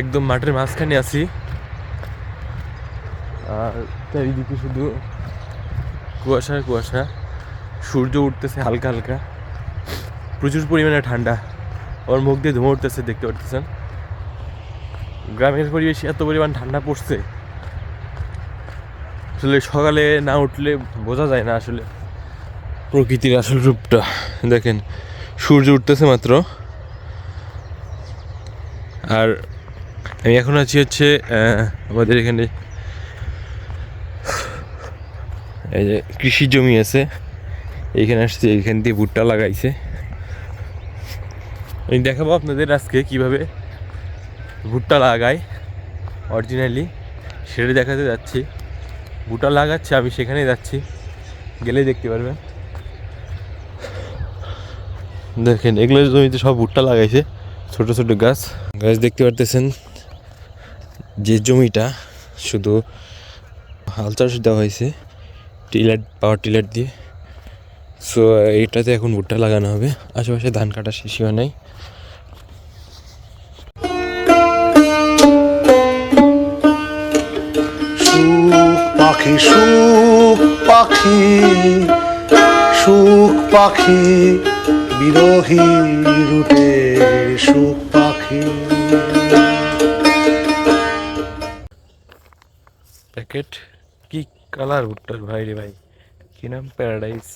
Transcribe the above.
একদম মাঠের মাঝখানে আছি। আর চারিদিকে শুধু কুয়াশা কুয়াশা। সূর্য উঠতেছে হালকা হালকা। প্রচুর পরিমাণে ঠান্ডা। ওর মুখ দিয়ে ধুমে উঠতেছে, দেখতে পারতেছেন? গ্রামের পরিবেশে এত পরিমাণ ঠান্ডা পড়ছে। আসলে সকালে না উঠলে বোঝা যায় না আসলে প্রকৃতির আসল রূপটা। দেখেন, সূর্য উঠতেছে মাত্র। আর আমি এখন আছি হচ্ছে আমাদের এখানে এই যে কৃষি জমি আছে। এইখানে আসছে, এইখান দিয়ে ভুট্টা লাগাইছে। আমি দেখাবো আপনাদের আজকে কীভাবে ভুট্টা লাগায়। অরিজিনালি সেটা দেখাতে যাচ্ছি। ভুট্টা লাগাচ্ছে, আমি সেখানেই যাচ্ছি। গেলেই দেখতে পারবেন। দেখেন, এগুলো জমিতে সব ভুট্টা লাগাইছে। ছোট ছোট গাছ। গাছ দেখতে পারতেছেন। যে জমিটা শুধু হাল চাষ দেওয়া হয়েছে, টিলার, পাওয়ার টিলার দিয়ে। সো এটাতে এখন ভুট্টা লাগানো হবে। আশেপাশে ধান কাটা হয় নাই। পাখি, সুখ পাখি সুখ পাখি, বিরোহী রুটে সুখ পাখি। প্যাকেট? কি কালার ভুট্টার ভাই রে ভাই? কি নাম? প্যারাডাইস